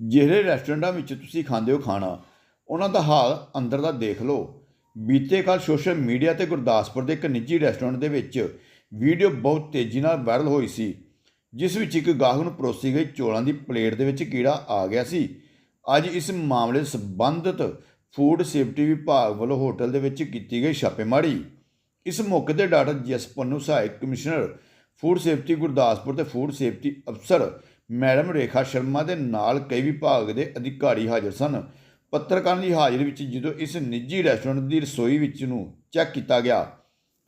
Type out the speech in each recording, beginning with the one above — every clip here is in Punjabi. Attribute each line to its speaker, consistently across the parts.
Speaker 1: ਜਿਹੜੇ ਰੈਸਟੋਰੈਂਟਾਂ ਵਿੱਚ ਤੁਸੀਂ ਖਾਂਦੇ ਹੋ ਖਾਣਾ, ਉਹਨਾਂ ਦਾ ਹਾਲ ਅੰਦਰ ਦਾ ਦੇਖ ਲਓ। ਬੀਤੇ ਕੱਲ ਸੋਸ਼ਲ ਮੀਡੀਆ ਤੇ ਗੁਰਦਾਸਪੁਰ ਦੇ ਇੱਕ ਨਿੱਜੀ ਰੈਸਟੋਰੈਂਟ ਦੇ ਵਿੱਚ ਵੀਡੀਓ ਬਹੁਤ ਤੇਜ਼ੀ ਨਾਲ ਵਾਇਰਲ ਹੋਈ ਸੀ, ਜਿਸ ਵਿੱਚ ਇੱਕ ਗਾਹਕ ਨੂੰ ਪਰੋਸੀ ਗਈ ਚੌਲਾਂ ਦੀ ਪਲੇਟ ਦੇ ਵਿੱਚ ਕੀੜਾ ਆ ਗਿਆ ਸੀ। ਅੱਜ ਇਸ ਮਾਮਲੇ ਸੰਬੰਧਿਤ ਫੂਡ ਸੇਫਟੀ ਵਿਭਾਗ ਵੱਲੋਂ ਹੋਟਲ ਦੇ ਵਿੱਚ ਕੀਤੀ ਗਈ ਛਾਪੇਮਾਰੀ। ਇਸ ਮੌਕੇ ਤੇ ਡਾਕਟਰ ਜਸਪਨ ਨੂੰ ਸਹਾਇਕ ਕਮਿਸ਼ਨਰ ਫੂਡ ਸੇਫਟੀ ਗੁਰਦਾਸਪੁਰ ਤੇ ਫੂਡ ਸੇਫਟੀ ਅਫਸਰ ਮੈਡਮ ਰੇਖਾ ਸ਼ਰਮਾ ਦੇ ਨਾਲ ਕਈ ਵਿਭਾਗ ਦੇ ਅਧਿਕਾਰੀ ਹਾਜ਼ਰ ਸਨ। ਪੱਤਰਕਾਰਾਂ ਦੀ ਹਾਜ਼ਰੀ ਵਿੱਚ ਜਦੋਂ ਇਸ ਨਿੱਜੀ ਰੈਸਟੋਰੈਂਟ ਦੀ ਰਸੋਈ ਵਿੱਚ ਨੂੰ ਚੈੱਕ ਕੀਤਾ ਗਿਆ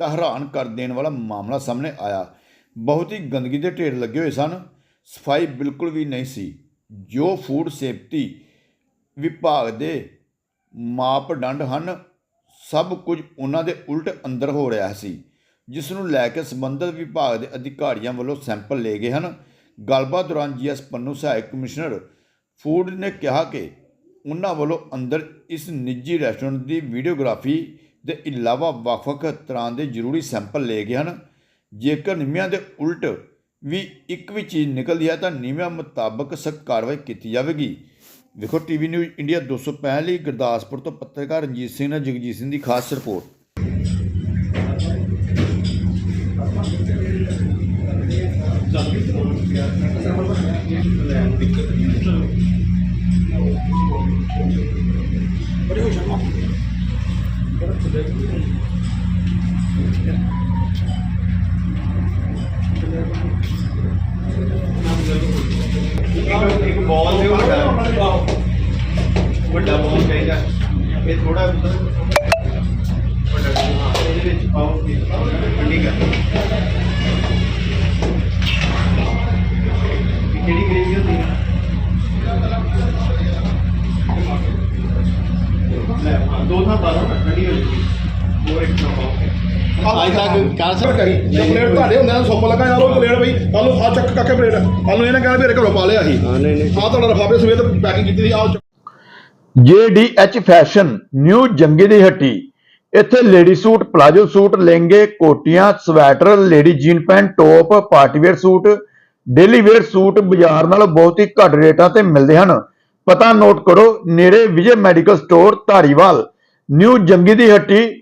Speaker 1: ਤਾਂ ਹੈਰਾਨ ਕਰ ਦੇਣ ਵਾਲਾ ਮਾਮਲਾ ਸਾਹਮਣੇ ਆਇਆ। ਬਹੁਤ ਹੀ ਗੰਦਗੀ ਦੇ ਢੇਰ ਲੱਗੇ ਹੋਏ ਸਨ। ਸਫ਼ਾਈ ਬਿਲਕੁਲ ਵੀ ਨਹੀਂ ਸੀ। ਜੋ ਫੂਡ ਸੇਫਟੀ ਵਿਭਾਗ ਦੇ ਮਾਪਦੰਡ ਹਨ, ਸਭ ਕੁਝ ਉਹਨਾਂ ਦੇ ਉਲਟ ਅੰਦਰ ਹੋ ਰਿਹਾ ਸੀ, ਜਿਸ ਨੂੰ ਲੈ ਕੇ ਸੰਬੰਧਿਤ ਵਿਭਾਗ ਦੇ ਅਧਿਕਾਰੀਆਂ ਵੱਲੋਂ ਸੈਂਪਲ ਲਏ ਗਏ ਹਨ। ਗੱਲਬਾਤ ਦੌਰਾਨ ਜੀਐਸ ਪੰਨੂ ਸਹਾਇਕ ਕਮਿਸ਼ਨਰ ਫੂਡ ਨੇ ਕਿਹਾ ਕਿ ਉਹਨਾਂ ਵੱਲੋਂ ਅੰਦਰ ਇਸ ਨਿੱਜੀ ਰੈਸਟੋਰੈਂਟ ਦੀ ਵੀਡੀਓਗ੍ਰਾਫੀ ਦੇ ਇਲਾਵਾ ਵੱਖ-ਵੱਖ ਤਰ੍ਹਾਂ ਦੇ ਜ਼ਰੂਰੀ ਸੈਂਪਲ ਲਏ ਗਏ ਹਨ। ਜੇਕਰ ਨਿਯਮਾਂ ਦੇ ਉਲਟ ਵੀ ਇੱਕ ਵੀ ਚੀਜ਼ ਨਿਕਲਦੀ ਹੈ ਤਾਂ ਨਿਯਮਾਂ ਮੁਤਾਬਕ ਸਖਤ ਕਾਰਵਾਈ ਕੀਤੀ ਜਾਵੇਗੀ। ਵੇਖੋ, ਟੀਵੀ ਨਿਊਜ਼ ਇੰਡੀਆ 265 ਲਈ ਗੁਰਦਾਸਪੁਰ ਤੋਂ ਪੱਤਰਕਾਰ ਰਣਜੀਤ ਸਿੰਘ ਨਾਲ ਜਗਜੀਤ ਸਿੰਘ ਦੀ ਖਾਸ ਰਿਪੋਰਟ।
Speaker 2: ਇੱਕ ਬਾਲ ਦੇ ਵੱਡਾ ਵੱਡਾ ਬਾਲ ਚਾਹੀਦਾ ਇਹ ਥੋੜਾ ਵੱਡਾ ਇਹਦੇ ਵਿੱਚ ਪਾਓ ਠੰਡੀ ਕਰ
Speaker 3: ਅੱਜ ਤੱਕ ਕਰ
Speaker 4: ਸਰ ਕਰੀ। ਜੇ ਪਲੇਟ ਤੁਹਾਡੇ ਹੁੰਦੇ ਆ ਸੁੱਪ ਲੱਗਾ ਯਾਰ ਉਹ ਪਲੇਟ ਬਈ। ਕੱਲ ਨੂੰ ਆ ਚੱਕ ਕਾਕੇ ਪਲੇਟ। ਕੱਲ ਨੂੰ ਇਹਨੇ ਕਹਿਣਾ ਮੇਰੇ ਘਰੋਂ ਪਾ ਲਿਆ ਸੀ।
Speaker 3: ਹਾਂ ਨਹੀਂ ਨਹੀਂ।
Speaker 4: ਆ ਤੁਹਾਡਾ ਲਫਾਫੇ ਸਮੇਤ ਪੈਕਿੰਗ ਕੀਤੀ ਸੀ ਆਹ
Speaker 1: JDH ਫੈਸ਼ਨ ਨਿਊ ਜੰਗੀ ਦੀ ਹੱਟੀ। ਇੱਥੇ ਲੇਡੀ ਸੂਟ ਪਲਾਜੋ ਸੂਟ ਲਹਿੰਗੇ ਕੋਟੀਆਂ sweater lady jean pant top party wear suit daily wear suit ਬਾਜ਼ਾਰ ਨਾਲੋਂ ਬਹੁਤ ਹੀ ਘੱਟ ਰੇਟਾਂ ਤੇ ਮਿਲਦੇ ਹਨ। ਪਤਾ ਨੋਟ ਕਰੋ ਨੇੜੇ Vijay medical store Dhariwal. New Jangi ਦੀ ਹੱਟੀ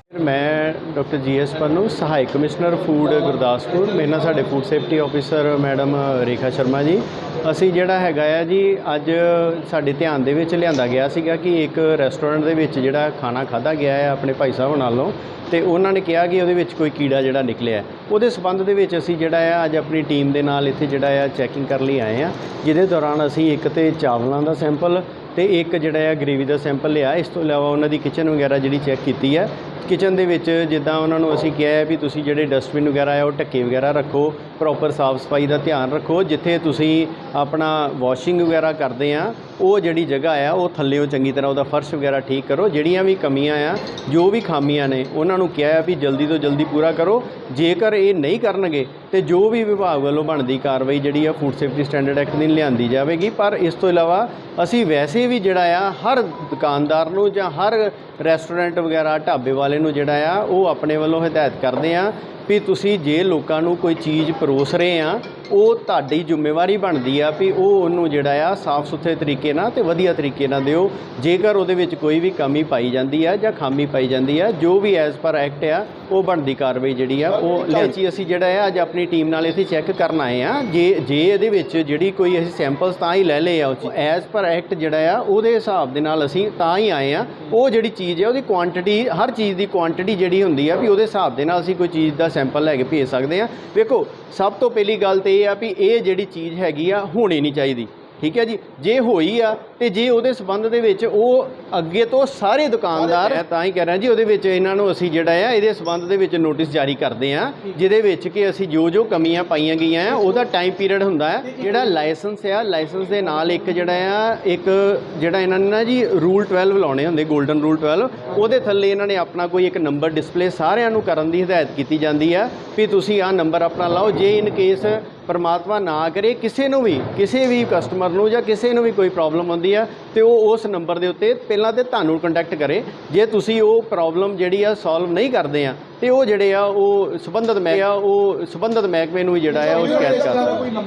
Speaker 3: ਮੈਂ ਡਾਕਟਰ ਜੀਐਸ ਪੰਨੂ, ਸਹਾਇਕ ਕਮਿਸ਼ਨਰ ਫੂਡ ਗੁਰਦਾਸਪੁਰ। ਮੇਰੇ ਨਾਲ ਸਾਡੇ food safety officer madam Rekha Sharma ji. ਅਸੀਂ ਜਿਹੜਾ ਹੈਗਾ ਆ ਜੀ, ਅੱਜ ਸਾਡੇ ਧਿਆਨ ਦੇ ਵਿੱਚ ਲਿਆਂਦਾ ਗਿਆ ਸੀਗਾ ਕਿ ਇੱਕ ਰੈਸਟੋਰੈਂਟ ਦੇ ਵਿੱਚ ਜਿਹੜਾ ਖਾਣਾ ਖਾਦਾ ਗਿਆ ਹੈ ਆਪਣੇ ਭਾਈ ਸਾਹਿਬ ਨਾਲੋਂ ਤੇ ਉਹਨਾਂ ਨੇ ਕਿਹਾ ਕਿ ਉਹਦੇ ਵਿੱਚ ਕੋਈ ਕੀੜਾ ਜਿਹੜਾ ਨਿਕਲਿਆ ਉਹਦੇ ਸਬੰਧ ਦੇ ਵਿੱਚ ਅਸੀਂ ਜਿਹੜਾ ਆ, ਅੱਜ ਆਪਣੀ ਟੀਮ ਦੇ ਨਾਲ ਇੱਥੇ ਜਿਹੜਾ ਆ, ਚੈਕਿੰਗ ਕਰਨ ਲਈ ਆਏ ਆ। ਜਿਹਦੇ ਦੌਰਾਨ ਅਸੀਂ ਇੱਕ ਤੇ ਚਾਵਲਾਂ ਦਾ ਸੈਂਪਲ ਤੇ ਇੱਕ ਜਿਹੜਾ ਆ, ਗ੍ਰੇਵੀ ਦਾ ਸੈਂਪਲ ਲਿਆ। ਇਸ ਤੋਂ ਇਲਾਵਾ ਉਹਨਾਂ ਦੀ ਕਿਚਨ ਵਗੈਰਾ ਜਿਹੜੀ ਚੈੱਕ ਕੀਤੀ ਹੈ ਕਿਚਨ ਦੇ ਵਿੱਚ ਜਿੱਦਾਂ ਉਹਨਾਂ ਨੂੰ ਅਸੀਂ ਕਿਹਾ ਹੈ ਵੀ ਤੁਸੀਂ ਜਿਹੜੇ ਡਸਟਬਿਨ ਵਗੈਰਾ ਆ ਉਹ ਢੱਕੇ ਵਗੈਰਾ ਰੱਖੋ ਪ੍ਰੋਪਰ ਸਾਫ਼ ਸਫ਼ਾਈ ਦਾ ਧਿਆਨ ਰੱਖੋ, ਜਿੱਥੇ ਤੁਸੀਂ ਆਪਣਾ ਵਾਸ਼ਿੰਗ ਵਗੈਰਾ ਕਰਦੇ ਆ, ਉਹ ਜਿਹੜੀ ਜਗ੍ਹਾ ਆ, ਉਹ ਥੱਲੇੋਂ ਚੰਗੀ ਤਰ੍ਹਾਂ ਉਹਦਾ ਫਰਸ਼ ਵਗੈਰਾ ਠੀਕ ਕਰੋ, ਜਿਹੜੀਆਂ ਵੀ ਕਮੀਆਂ ਆ, ਜੋ ਵੀ ਖਾਮੀਆਂ ਨੇ, ਉਹਨਾਂ ਨੂੰ ਕਿਹਾ ਹੈ ਵੀ ਜਲਦੀ ਤੋਂ ਜਲਦੀ ਪੂਰਾ ਕਰੋ, ਜੇਕਰ ਇਹ ਨਹੀਂ ਕਰਨਗੇ ਤੇ ਜੋ ਵੀ ਵਿਭਾਗ ਵੱਲੋਂ ਬਣਦੀ ਕਾਰਵਾਈ ਜਿਹੜੀ ਆ ਫੂਡ ਸੇਫਟੀ ਸਟੈਂਡਰਡ ਐਕਟ ਦੀ ਲਿਆਂਦੀ ਜਾਵੇਗੀ, ਪਰ ਇਸ ਤੋਂ ਇਲਾਵਾ ਅਸੀਂ ਵੈਸੇ ਵੀ ਜਿਹੜਾ ਆ, ਹਰ ਦੁਕਾਨਦਾਰ ਨੂੰ ਜਾਂ ਹਰ ਰੈਸਟੋਰੈਂਟ ਵਗੈਰਾ, ਢਾਬੇ ਵਾਲੇ ਨੂੰ ਜਿਹੜਾ ਆ ਉਹ ਆਪਣੇ ਵੱਲੋਂ ਹਦਾਇਤ ਕਰਦੇ ਆ ਵੀ ਤੁਸੀਂ ਜੇ ਲੋਕਾਂ ਨੂੰ ਕੋਈ ਚੀਜ਼ ਪਰੋਸ ਰਹੇ ਆ ਉਹ ਤੁਹਾਡੀ ਜ਼ਿੰਮੇਵਾਰੀ ਬਣਦੀ ਆ ਵੀ ਉਹ ਉਹਨੂੰ ਜਿਹੜਾ ਆ ਸਾਫ਼ ਸੁਥਰੇ ਤਰੀਕੇ ਨਾਲ ਤੇ ਵਧੀਆ ਤਰੀਕੇ ਨਾਲ ਦਿਓ। ਜੇਕਰ ਉਹਦੇ ਵਿੱਚ ਕੋਈ ਵੀ ਕਮੀ ਪਾਈ ਜਾਂਦੀ ਆ ਜਾਂ ਖਾਮੀ ਪਾਈ ਜਾਂਦੀ ਆ ਜੋ ਵੀ ਐਜ਼ ਪਰ ਐਕਟ ਆ ਉਹ ਬਣਦੀ ਕਾਰਵਾਈ ਜਿਹੜੀ ਆ ਉਹ ਲਿਆਚੀ ਅਸੀਂ ਜਿਹੜਾ ਆ ਅੱਜ ਆਪਣੀ ਟੀਮ ਨਾਲ ਇੱਥੇ ਚੈੱਕ ਕਰਨ ਆਏ ਆ। ਜੇ ਜੇ ਇਹਦੇ ਵਿੱਚ ਜਿਹੜੀ ਕੋਈ ਅਸੀਂ ਸੈਂਪਲਸ ਤਾਂ ਹੀ ਲੈ ਲਏ ਆ ਉਹ ਐਜ਼ ਪਰ ਐਕਟ ਜਿਹੜਾ ਆ ਉਹਦੇ ਹਿਸਾਬ ਦੇ ਨਾਲ ਅਸੀਂ ਤਾਂ ਹੀ ਆਏ ਆ। ਉਹ ਜਿਹੜੀ ਚੀਜ਼ ਹੈ ਉਹਦੀ ਕੁਆਂਟੀਟੀ ਹਰ ਚੀਜ਼ ਦੀ ਕੁਆਂਟੀਟੀ ਜਿਹੜੀ ਹੁੰਦੀ ਆ ਵੀ ਉਹਦੇ ਹਿਸਾਬ ਦੇ ਨਾਲ ਅਸੀਂ ਕੋਈ ਚੀਜ਼ ਦਾ ਸੈਂਪਲ ਲੈ ਕੇ ਭੇਜ ਸਕਦੇ ਆ। ਵੇਖੋ, ਸਭ ਤੋਂ ਪਹਿਲੀ ਗੱਲ ਤੇ ਇਹ ਆ ਵੀ ਇਹ ਜਿਹੜੀ ਚੀਜ਼ ਹੈਗੀ ਆ, ਹੋਣੀ ਨਹੀਂ ਚਾਹੀਦੀ। ਠੀਕ ਹੈ ਜੀ? ਜੇ ਹੋਈ ਆ ਤੇ ਜੇ ਉਹਦੇ ਸਬੰਧ ਦੇ ਵਿੱਚ ਉਹ ਅੱਗੇ ਤੋਂ ਸਾਰੇ ਦੁਕਾਨਦਾਰ ਤਾਂ ਹੀ ਕਹਿ ਰਿਹਾ ਜੀ ਉਹਦੇ ਵਿੱਚ ਇਹਨਾਂ ਨੂੰ ਅਸੀਂ ਜਿਹੜਾ ਆ ਇਹਦੇ ਸਬੰਧ ਦੇ ਵਿੱਚ ਨੋਟਿਸ ਜਾਰੀ ਕਰਦੇ ਆ ਜਿਹਦੇ ਵਿੱਚ ਕਿ ਅਸੀਂ ਜੋ ਜੋ ਕਮੀਆਂ ਪਾਈਆਂ ਗਈਆਂ ਆ ਉਹਦਾ ਟਾਈਮ ਪੀਰੀਅਡ ਹੁੰਦਾ ਹੈ। ਜਿਹੜਾ ਲਾਇਸੈਂਸ ਆ ਲਾਇਸੈਂਸ ਦੇ ਨਾਲ ਇੱਕ ਜਿਹੜਾ ਆ ਇੱਕ ਜਿਹੜਾ ਇਹਨਾਂ ਨੇ ਨਾ ਜੀ ਰੂਲ 12 ਲਾਉਣੇ ਹੁੰਦੇ 골ਡਨ ਰੂਲ 12 ਉਹਦੇ ਥੱਲੇ ਇਹਨਾਂ ਨੇ ਆਪਣਾ ਕੋਈ ਇੱਕ ਨੰਬਰ ਡਿਸਪਲੇ ਸਾਰਿਆਂ ਨੂੰ ਕਰਨ ਦੀ ਹਦਾਇਤ ਕੀਤੀ ਜਾਂਦੀ ਆ ਵੀ ਤੁਸੀਂ ਆਹ ਨੰਬਰ ਆਪਣਾ ਲਾਓ ਜੇ ਇਨ ਕੇਸ ਪਰਮਾਤਮਾ ਨਾ ਕਰੇ, ਕਿਸੇ ਨੂੰ ਵੀ, ਕਿਸੇ ਵੀ ਕਸਟਮਰ ਨੂੰ ਜਾਂ ਕਿਸੇ ਨੂੰ ਵੀ ਕੋਈ ਪ੍ਰੋਬਲਮ ਆਉਂਦੀ ਆ, ਤੇ ਉਹ ਉਸ ਨੰਬਰ ਦੇ ਉੱਤੇ ਪਹਿਲਾਂ ਤੇ ਤੁਹਾਨੂੰ ਕੰਟੈਕਟ ਕਰੇ। ਜੇ ਤੁਸੀਂ ਉਹ ਪ੍ਰੋਬਲਮ ਜਿਹੜੀ ਆ ਸੋਲਵ ਨਹੀਂ ਕਰਦੇ ਆ, ਤੇ ਉਹ ਜਿਹੜੇ ਆ, ਉਹ ਸੰਬੰਧਿਤ ਮੈਂ ਆ, ਉਹ ਸੰਬੰਧਿਤ ਮਹਿਕਮੇ ਨੂੰ ਜਿਹੜਾ ਆ, ਉਹ ਸ਼ਿਕਾਇਤ ਕਰ ਸਕਦੇ